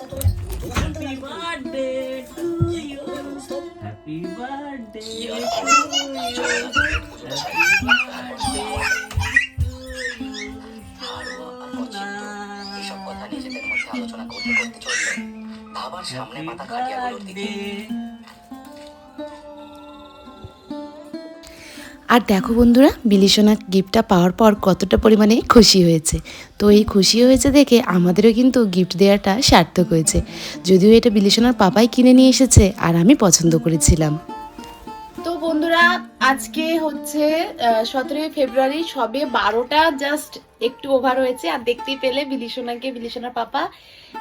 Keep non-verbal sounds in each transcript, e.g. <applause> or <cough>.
Happy birthday to you. Happy birthday to you. Happy এইসব কথা নিজেদের মধ্যে আলোচনা করতে করতে চললে আবার সামনে মাথা খাটিয়া গেল দিদি আর দেখো বন্ধুরা বিলিসোনা গিফটটা পাওয়ার পর কতটা পরিমাণে খুশি হয়েছে। তো এই খুশি হয়েছে দেখে আমাদেরও কিন্তু গিফট দেওয়াটা সার্থক হয়েছে। যদিও এটা বিলিসোনার পাপাই কিনে নিয়ে এসেছে আর আমি পছন্দ করেছিলাম। তো বন্ধুরা আজকে হচ্ছে সতেরোই ফেব্রুয়ারি সবে বারোটা জাস্ট একটু ওভার হয়েছে। আর দেখতেই পেলে বিলিসোনাকে বিলিসোনার পাপা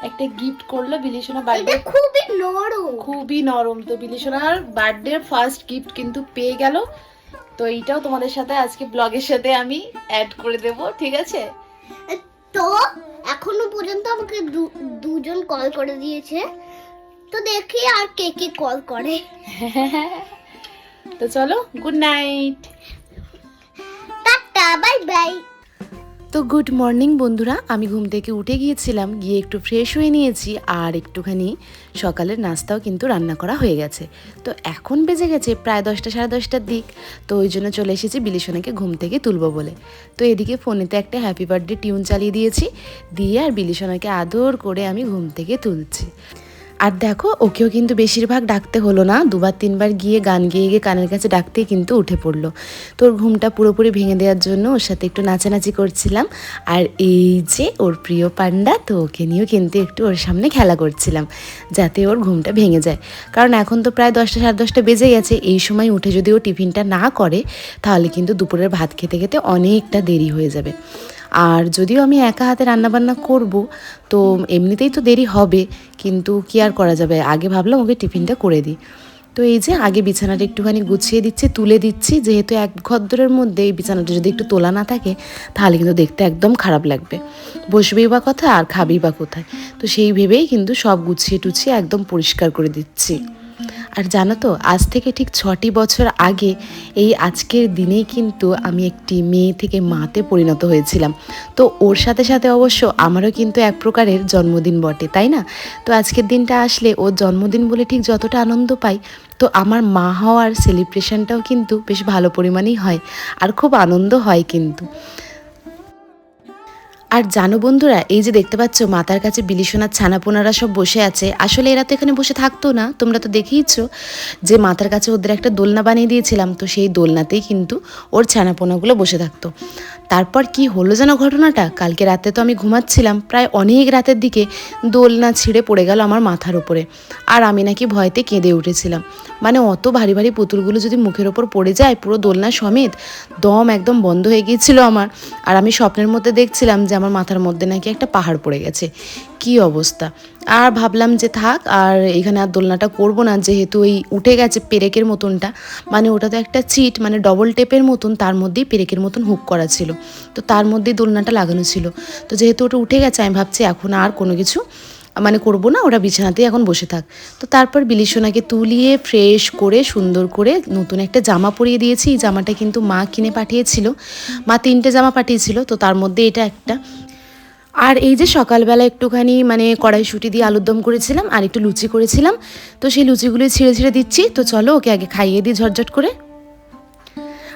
একটা গিফট করল বিলিসোনা বার্থডে খুবই নরম। খুবই নরম। তো বিলিসোনার বার্থডে ফার্স্ট গিফট কিন্তু পেয়ে গেল। তো এইটাও তোমাদের সাথে আজকে ব্লগের সাথে আমি অ্যাড করে দেব ঠিক আছে? তো এখনও পর্যন্ত আমাকে দুজন কল করে দিয়েছে। তো দেখি আর কে কে কল করে। তো চলো good night tata bye bye তো গুড মর্নিং বন্ধুরা, আমি ঘুম থেকে উঠে গিয়েছিলাম, গিয়ে একটু ফ্রেশ হয়ে নিয়েছি আর একটুখানি সকালের নাস্তাও কিন্তু রান্না করা হয়ে গেছে। তো এখন বেজে গেছে প্রায় দশটা সাড়ে দশটার দিক, তো ওই জন্য চলে এসেছি বিলিসোনাকে ঘুম থেকে তুলবো বলে। তো এদিকে ফোনেতে একটা হ্যাপি বার্থডে টিউন চালিয়ে দিয়েছি, দিয়ে আর বিলিসোনাকে আদর করে আমি ঘুম থেকে তুলছি। আর দেখো, ওকেও কিন্তু বেশিরভাগ ডাকতে হলো না। দুবার, তিনবার গিয়ে গান গেয়ে গিয়ে কানের কাছে ডাকতেই কিন্তু উঠে পড়ল। তোর ঘুমটা পুরোপুরি ভেঙে দেওয়ার জন্য ওর সাথে একটু নাচানাচি করছিলাম। আর এই যে ওর প্রিয় পান্ডা, তো ওকে নিয়েও কিন্তু একটু ওর সামনে খেলা করছিলাম, যাতে ওর ঘুমটা ভেঙে যায়। কারণ এখন তো প্রায় দশটা, সাড়ে দশটা বেজে গেছে। এই সময় উঠে যদি ও টিফিনটা না করে, তাহলে কিন্তু দুপুরের ভাত খেতে খেতে অনেকটা দেরি হয়ে যাবে। আর যদিও আমি একা হাতে রান্নাবান্না করব, তো এমনিতেই তো দেরি হবে, কিন্তু কি আর করা যাবে? আগে ভাবলাম ওকে টিফিনটা করে দিই। তো এই যে আগে বিছানাটা একটুখানি গুছিয়ে দিচ্ছি, তুলে দিচ্ছি, যেহেতু এক ঘদ্দরের মধ্যে এই বিছানাটা যদি একটু তোলা না থাকে, তাহলে কিন্তু দেখতে একদম খারাপ লাগবে। বসবেই বা কথা আর খাবেই বা কোথায়? তো সেই ভেবেই কিন্তু সব গুছিয়ে টুছিয়ে একদম পরিষ্কার করে দিচ্ছি। আর জানো তো, আজ থেকে ঠিক ছটি বছর আগে এই আজকের দিনেই কিন্তু আমি একটি মেয়ে থেকে মাতে পরিণত হয়েছিলাম। তো ওর সাথে সাথে অবশ্য আমারও কিন্তু এক প্রকারের জন্মদিন বটে, তাই না? তো আজকের দিনটা আসলে ওর জন্মদিন বলে ঠিক যতটা আনন্দ পাই, তো আমার মা হওয়ার সেলিব্রেশনটাও কিন্তু বেশ ভালো পরিমাণেই হয়, আর খুব আনন্দ হয় কিন্তু। আর জানো বন্ধুরা, এই যে দেখতে পাচ্ছ মাতার কাছে বিলিসোনার ছানাপোনারা সব বসে আছে। আসলে এরা তো এখানে বসে থাকতো না, তোমরা তো দেখেইছ যে মাতার কাছে ওদের একটা দোলনা বানিয়ে দিয়েছিলাম, তো সেই দোলনাতেই কিন্তু ওর ছানাপোনাগুলো বসে থাকতো। তারপর কি হলো যেন ঘটনাটা? কালকে রাতে তো আমি ঘুমাচ্ছিলাম, প্রায় অনেক রাতের দিকে দোলনা ছিঁড়ে পড়ে গেল আমার মাথার উপরে। আর আমি নাকি ভয়তে কেঁদে উঠেছিলাম। মানে অত ভারী ভারী পুতুলগুলো যদি মুখের ওপর পড়ে যায় পুরো দোলনা সমেত, দম একদম বন্ধ হয়ে গিয়েছিল আমার। আর আমি স্বপ্নের মধ্যে দেখছিলাম যে আমার মাথার মধ্যে নাকি একটা পাহাড় পড়ে গেছে। কি অবস্থা? আর ভাবলাম যে থাক, আর এখানে আর দোলনাটা করব না, যেহেতু ওই উঠে গেছে পেরেকের মতনটা। মানে ওটা তো একটা চিট মানে ডবল টেপের মতন, তার মধ্যেই পেরেকের মতন হুক করা ছিল। তো তার মধ্যেই দোলনাটা লাগানো ছিল। তো যেহেতু ওটা উঠে গেছে, আমি ভাবছি এখন আর কোনো কিছু মানে করব না, ওরা বিছানাতেই এখন বসে থাক। তো তারপর বিলিসোনাকে তুলিয়ে ফ্রেশ করে, সুন্দর করে নতুন একটা জামা পরিয়ে দিয়েছি। এই জামাটা কিন্তু মা কিনে পাঠিয়েছিল। মা তিনটে জামা পাঠিয়েছিল, তো তার মধ্যে এটা একটা। আর এই যে সকালবেলা একটুখানি মানে কড়াইশুটি দিয়ে আলুর দম করেছিলাম, আর একটু লুচি করেছিলাম, তো সেই লুচিগুলো ছিঁড়ে ছিঁড়ে দিচ্ছি। তো চলো ওকে আগে খাইয়ে দিই ঝটঝট করে।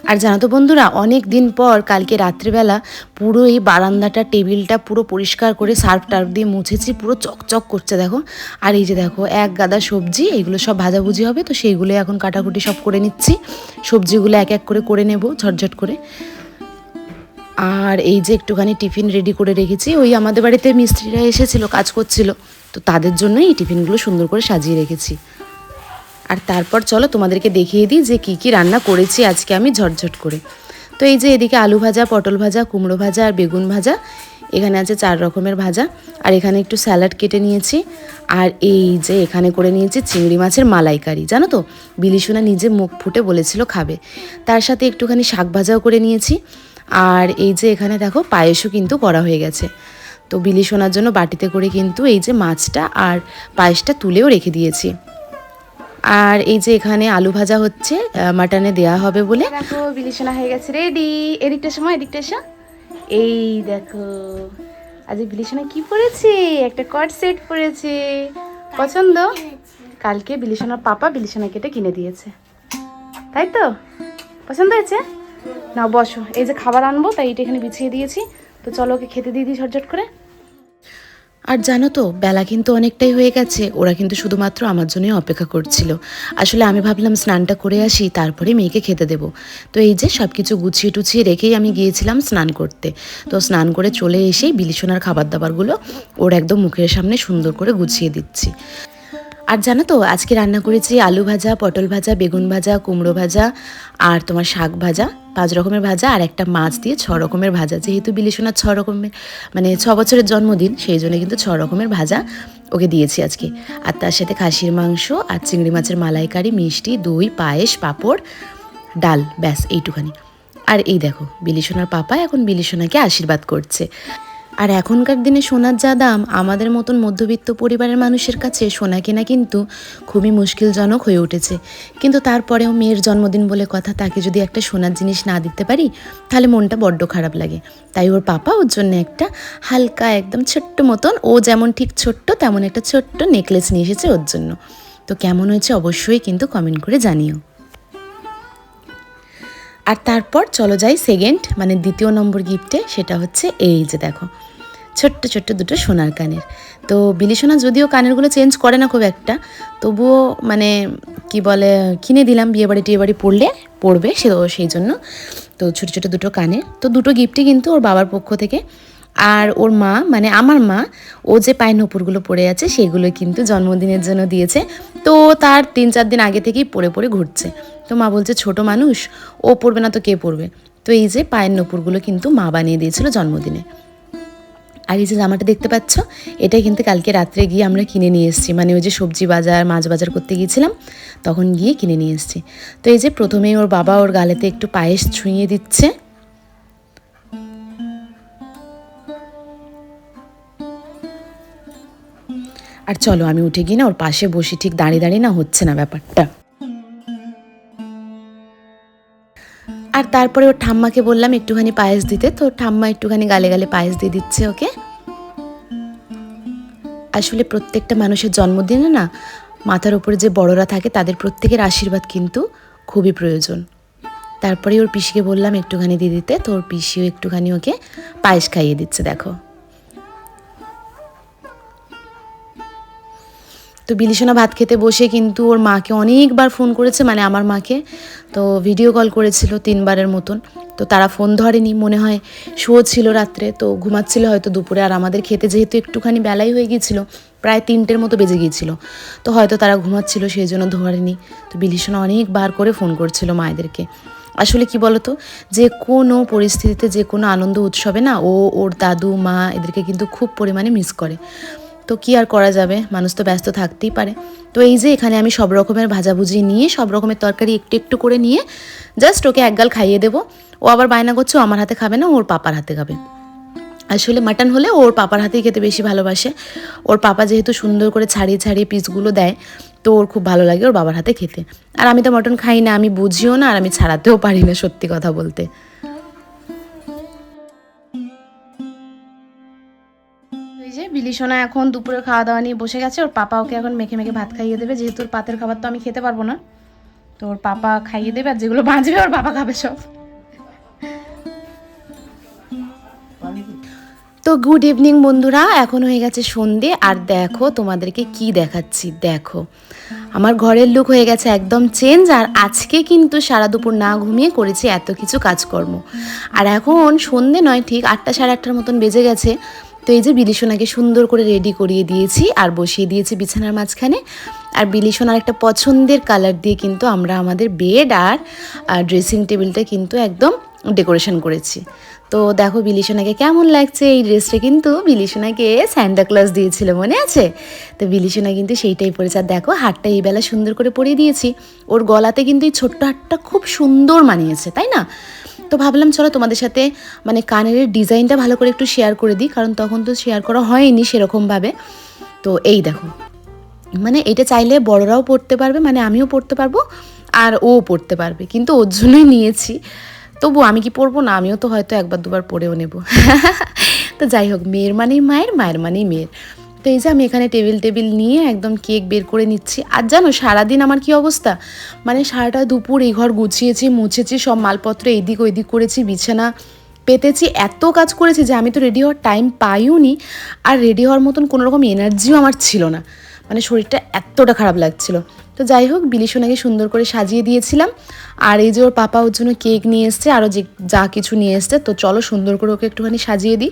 আর জানো তো বন্ধুরা, অনেক দিন পর কালকে রাত্রিবেলা পুরো এই বারান্দাটা, টেবিলটা পুরো পরিষ্কার করে সার্ফ টার্ফ দিয়ে মুছেছি, পুরো চকচক করছে দেখো। আর এই যে দেখো, এক গাদা সবজি, এগুলো সব ভাজাভুজি হবে, তো সেইগুলো এখন কাটাকুটি সব করে নিচ্ছি। সবজিগুলো এক এক করে করে নেব, ঝটঝট করে। আর এই যে একটুখানি টিফিন রেডি করে রেখেছি, ওই আমাদের বাড়িতে মিস্ত্রিরা এসেছিল, কাজ করছিল, তো তাদের জন্যই এই টিফিনগুলো সুন্দর করে সাজিয়ে রেখেছি। তারপর চলো তোমাদেরকে দেখিয়ে দিই যে কী কী রান্না করেছি আজকে আমি ঝটঝট করে। তো এই যে এদিকে আলু ভাজা, পটল ভাজা, কুমড়ো ভাজা আর বেগুন ভাজা, এখানে আছে চার রকমের ভাজা, আর এখানে একটু স্যালাড কেটে নিয়েছি, আর এই যে এখানে করে নিয়েছি চিংড়ি মাছের মালাইকারি, জানো তো? বিলিসোনা নিজে মুখ ফুটে বলেছিল খাবে। তার সাথে একটুখানি শাক ভাজাও করে নিয়েছি, আর এই যে এখানে দেখো পায়েসও কিন্তু করা হয়ে গেছে। তো বিলি সোনার জন্য বাটিতে করে কিন্তু এই যে মাছটা আর পায়েসটা তুলেও রেখে দিয়েছি। আর এই যে এখানে আলু ভাজা হচ্ছে মাটনে দেয়া হবে বলে। দেখো বিলিসোনা হয়ে গেছে রেডি এদিকটা সময় এদিকটা এসো। এই দেখো, আজ বিলিশনা কি পরেছে? একটা কট সেট পরেছে। পছন্দ? কালকে বিলিশনার পাপা বিলিশনাকে কেটে কিনে দিয়েছে। তাই তো? পছন্দ হয়েছে? না বসো। এই যে খাবার আনব, তাই এটা এখানে বিছিয়ে দিয়েছি। তো চলো, ওকে খেতে দিয়ে দিই ঝটঝট করে। আর জানো তো, বেলা কিন্তু অনেকটাই হয়ে গেছে। ওরা কিন্তু শুধুমাত্র আমার জন্যই অপেক্ষা করছিল। আসলে আমি ভাবলাম স্নানটা করে আসি, তারপরে মেয়েকে খেতে দেব। তো এই যে সব কিছু গুছিয়ে টুছিয়ে রেখেই আমি গিয়েছিলাম স্নান করতে। তো স্নান করে চলে এসেই বিলিসোনার খাবার দাবারগুলো ওর একদম মুখের সামনে সুন্দর করে গুছিয়ে দিচ্ছি। আর জানো তো, আজকে রান্না করেছি আলু ভাজা, পটল ভাজা, বেগুন ভাজা, কুমড়ো ভাজা আর তোমার শাক ভাজা। পাঁচ রকমের ভাজা আর একটা মাছ দিয়ে ছ রকমের ভাজা। যেহেতু বিলিশনার ছ রকমের মানে ছ বছরের জন্মদিন, সেই জন্য কিন্তু ছ রকমের ভাজা ওকে দিয়েছি আজকে। আর তার সাথে খাসির মাংস আর চিংড়ি মাছের মালাইকারি, মিষ্টি, দই, পায়েস, পাঁপড়, ডাল, ব্যাস, এইটুখানি। আর এই দেখো, বিলিশোনার পাপা এখন বিলিশোনাকে আশীর্বাদ করছে। আর এখনকার দিনে সোনার যা দাম, আমাদের মতন মধ্যবিত্ত পরিবারের মানুষের কাছে সোনা কেনা কিন্তু খুবই মুশকিলজনক হয়ে উঠেছে। কিন্তু তারপরেও মেয়ের জন্মদিন বলে কথা, তাকে যদি একটা সোনার জিনিস না দিতে পারি, তাহলে মনটা বড্ড খারাপ লাগে। তাই ওর পাপা ওর জন্য একটা হালকা, একদম ছোট্ট মতন, ও যেমন ঠিক ছোট্ট, তেমন একটা ছোট্ট নেকলেস নিয়ে এসেছে ওর জন্য। তো কেমন হয়েছে অবশ্যই কিন্তু কমেন্ট করে জানিও। আর তারপর চলো যাই সেকেন্ড মানে দ্বিতীয় নম্বর গিফটে সেটা হচ্ছে এই যে দেখো, ছোট্ট ছোট্ট দুটো সোনার কানের। তো বিলি সোনা, যদিও কানেরগুলো চেঞ্জ করে না খুব একটা, তবুও মানে কি বলে, কিনে দিলাম, বিয়ে বাড়ি টিয়ে বাড়ি পড়লে পড়বে সে, সেই জন্য। তো ছোটো ছোটো দুটো কানে তো দুটো গিফটই কিন্তু ওর বাবার পক্ষ থেকে আর ওর মা মানে আমার মা, ও যে পায়ের নপুরগুলো পরে আছে সেগুলো কিন্তু জন্মদিনের জন্য দিয়েছে। তো তার তিন চার দিন আগে থেকেই পরে পরে ঘুরছে। তো মা বলছে, ছোট মানুষ, ও পড়বে না তো কে পড়বে তো এই যে পায়ের নপুরগুলো কিন্তু মা বানিয়ে দিয়েছিল জন্মদিনে। আর এই যে জামাটা দেখতে পাচ্ছ এটা কিন্তু কালকে রাত্রে গিয়ে আমরা কিনে নিয়ে এসেছি। মানে ওই যে সবজি বাজার, মাছ বাজার করতে গিয়েছিলাম, তখন গিয়ে কিনে নিয়ে এসেছি। তো এই যে প্রথমেই ওর বাবা ওর গালেতে একটু পায়েস ছুঁয়ে দিচ্ছে। আর চলো, আমি উঠে গিয়ে না ওর পাশে বসি, ঠিক দাঁড়িয়ে দাঁড়িয়ে না হচ্ছে না ব্যাপারটা। আর তারপরে ওর ঠাম্মাকে বললাম একটুখানি পায়েস দিতে, তো ঠাম্মা একটুখানি গালে গালে পায়েস দিয়ে দিচ্ছে ওকে। আসলে প্রত্যেকটা মানুষের জন্মদিনে না মাথার উপরে যে বড়রা থাকে, তাদের প্রত্যেকের আশীর্বাদ কিন্তু খুবই প্রয়োজন। তারপরে ওর পিসিকে বললাম একটুখানি দিয়ে দিতে, তো ওর পিসিও একটুখানি ওকে পায়েস খাইয়ে দিচ্ছে, দেখো। তো বিলিসোনা ভাত খেতে বসে কিন্তু ওর মাকে অনেকবার ফোন করেছে মানে আমার মাকে। তো ভিডিও কল করেছিল তিনবারের মতন। তো তারা ফোন ধরেনি, মনে হয় শো ছিল রাত্রে। তো ঘুমাচ্ছিল হয়তো দুপুরে। আর আমাদের খেতে যেহেতু একটুখানি বেলাই হয়ে গিয়েছিল, প্রায় তিনটের মতো বেজে গিয়েছিল। তো হয়তো তারা ঘুমাচ্ছিল, সেই জন্য ধরেনি। তো বিলিসোনা অনেকবার করে ফোন করছিল মায়েদেরকে। আসলে কি বলতো? যে কোনো পরিস্থিতিতে যে কোনো আনন্দ উৎসবে না, ও, ওর দাদু, মা এদেরকে কিন্তু খুব পরিমাণে মিস করে। তো কি আর করা যাবে? মানুষ তো ব্যস্ত থাকতেই পারে। তো এই যে এখানে আমি সব রকমের ভাজাভুজি নিয়ে, সব রকমের তরকারি একটু একটু করে নিয়ে জাস্ট ওকে একগাল খাইয়ে দেবো। ও আবার বায়না করছে আমার হাতে খাবে না ওর পাপার হাতে খাবে। আসলে মাটন হলে ওর পাপার হাতেই খেতে বেশি ভালোবাসে। ওর পাপা যেহেতু সুন্দর করে ছাড়িয়ে ছাড়িয়ে পিসগুলো দেয়, তো ওর খুব ভালো লাগে ওর বাবার হাতে খেতে। আর আমি তো মটন খাই না, আমি বুঝিও না, আর আমি ছাড়াতেও পারি না সত্যি কথা বলতে। বিলিসোনা এখন দুপুরে খাওয়া দাওয়া নিয়ে বসে গেছে। ওর পাপা ওকে এখন মেখে মেখে ভাত খাইয়ে দেবে। যেহেতু ওর পাতের খাবার তো আমি খেতে পারব না। তো ওর পাপা খাইয়ে দেবে আর যেগুলো বাঁচবে, ওর বাবা খাবে সব। তো গুড ইভিনিং বন্ধুরা, এখন হয়ে গেছে সন্ধে। আর দেখো তোমাদেরকে কি দেখাচ্ছি, দেখো। আমার ঘরের লুক হয়ে গেছে একদম চেঞ্জ আর আজকে কিন্তু সারা দুপুর না ঘুমিয়ে করেছি এত কিছু কাজকর্ম। আর এখন সন্ধে নয়, ঠিক আটটা সাড়ে আটটার মতন বেজে গেছে। তো এই যে বিলিসোনাকে সুন্দর করে রেডি করিয়ে দিয়েছি আর বসিয়ে দিয়েছি বিছানার মাঝখানে। আর বিলিসোনার একটা পছন্দের কালার দিয়ে কিন্তু আমরা আমাদের বেড আর ড্রেসিং টেবিলটা কিন্তু একদম ডেকোরেশন করেছি। তো দেখো বিলিসোনাকে কেমন লাগছে? এই ড্রেসটা কিন্তু বিলিসোনাকে স্যান্টা ক্লজ দিয়েছিল, মনে আছে? তো বিলিসোনা কিন্তু সেইটাই পরেছে। আর দেখো হাটটা এই বেলা সুন্দর করে পরিয়ে দিয়েছি। ওর গলাতে কিন্তু এই ছোট্ট হাটটা খুব সুন্দর মানিয়েছে, তাই না? তো ভাবলাম, চলো তোমাদের সাথে মানে কানের ডিজাইনটা ভালো করে একটু শেয়ার করে দিই, কারণ তখন তো শেয়ার করা হয়নি সেরকমভাবে। তো এই দেখো মানে এটা চাইলে বড়রাও পড়তে পারবে মানে আমিও পড়তে পারব, আর ও পড়তে পারবে, কিন্তু ওর জন্যই নিয়েছি। তবু আমি কি পড়ব না, আমিও তো হয়তো একবার দুবার পড়েও নেব। <laughs> তো যাই হোক, মেয়ের মানেই মায়ের মায়ের মানেই মেয়ের। তো এই যে আমি এখানে টেবিল টেবিল নিয়ে একদম কেক বের করে নিচ্ছি। আর জানো, সারাদিন আমার কি অবস্থা? মানে সারাটা দুপুর এই ঘর গুছিয়েছি, মুছেছি, সব মালপত্র এদিক ওইদিক করেছি, বিছানা পেতেছি, এত কাজ করেছি যে আমি তো রেডি হওয়ার টাইম পাইও নি আর রেডি হওয়ার মতন কোনো রকম এনার্জিও আমার ছিল না। মানে শরীরটা এতটা খারাপ লাগছিল। তো যাই হোক বিলিশোনাকে সুন্দর করে সাজিয়ে দিয়েছিলাম। আর এই যে ওর পাপা ওর জন্য কেক নিয়ে এসছে, আরও যে যা কিছু নিয়ে এসছে, তো চলো সুন্দর করে ওকে একটুখানি সাজিয়ে দিই।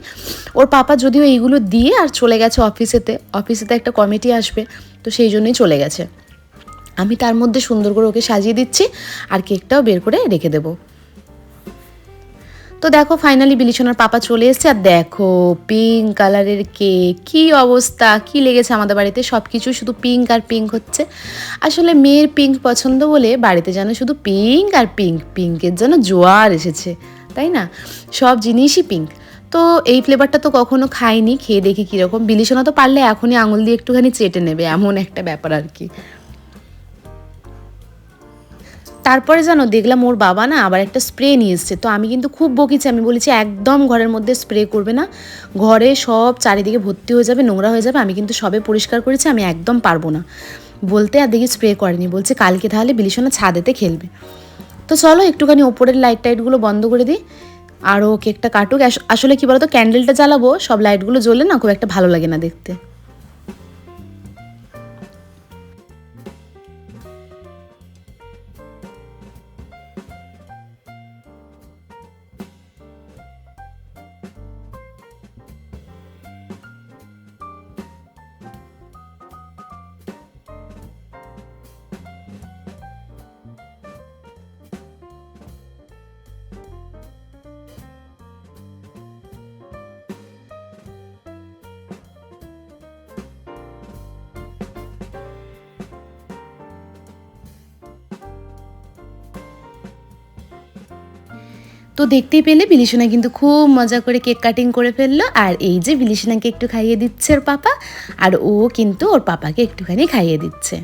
ওর পাপা যদিও এইগুলো দিয়ে আর চলে গেছে অফিসেতে অফিসেতে একটা কমিটি আসবে, তো সেই জন্যই চলে গেছে। আমি তার মধ্যে সুন্দর করে ওকে সাজিয়ে দিচ্ছি, আর কেকটাও বের করে রেখে দেবো। তো দেখো ফাইনালি বিলিছনার পাপা চলে এসেছে। আর দেখো পিঙ্ক কালারের কেক কি অবস্থা, কি লেগেছে আমাদের বাড়িতে? সব কিছু শুধু পিঙ্ক আর পিঙ্ক হচ্ছে। আসলে মেয়ের পিঙ্ক পছন্দ বলে বাড়িতে যেন শুধু পিঙ্ক আর পিঙ্ক পিঙ্কের যেন জোয়ার এসেছে, তাই না? সব জিনিসই পিঙ্ক তো এই ফ্লেভারটা তো কখনো খাইনি, খেয়ে দেখি কীরকম। বিলিছনা তো পারলে এখনই আঙুল দিয়ে একটুখানি চেটে নেবে, এমন একটা ব্যাপার আর কি। তারপরে জানো দেখলাম ওর বাবা না আবার একটা স্প্রে নিয়ে এসছে। তো আমি কিন্তু খুব বকিছি, আমি বলেছি একদম ঘরের মধ্যে স্প্রে করবে না। ঘরে সব চারিদিকে ভর্তি হয়ে যাবে, নোংরা হয়ে যাবে, আমি কিন্তু সবে পরিষ্কার করেছি, আমি একদম পারব না। বলতে আর দেখি স্প্রে করেনি, বলছে কালকে তাহলে বিলিশনা ছাদেতে খেলবে। তো চলো একটুখানি ওপরের লাইট টাইটগুলো বন্ধ করে দিই আরও কেকটা কাটুক। আস- আসলে কি বলতো ক্যান্ডেলটা জ্বালাবো, সব লাইটগুলো জ্বলে না খুব একটা ভালো লাগে না দেখতে। তো দেখতেই পেলে বিলিসোনা কিন্তু খুব মজা করে কেক কাটিং করে ফেলল, আর এই যে বিলিসোনাকে একটু খাইয়ে দিচ্ছে ওর পাপা, আর ও কিন্তু ওর পাপাকে একটুখানি খাইয়ে দিচ্ছে।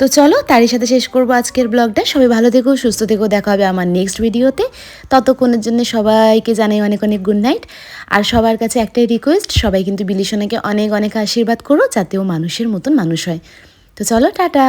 তো চলো তারই সাথে শেষ করব আজকের ব্লগটা। সবাই ভালো থেকো, সুস্থ থেকো, দেখা হবে আমার নেক্সট ভিডিওতে ততক্ষণের জন্য সবাইকে জানাই অনেক অনেক গুড নাইট আর সবার কাছে একটাই রিকোয়েস্ট সবাই কিন্তু বিলিসোনাকে অনেক অনেক আশীর্বাদ করো যাতে ও মানুষের মতন মানুষ হয়। তো চলো, টাটা!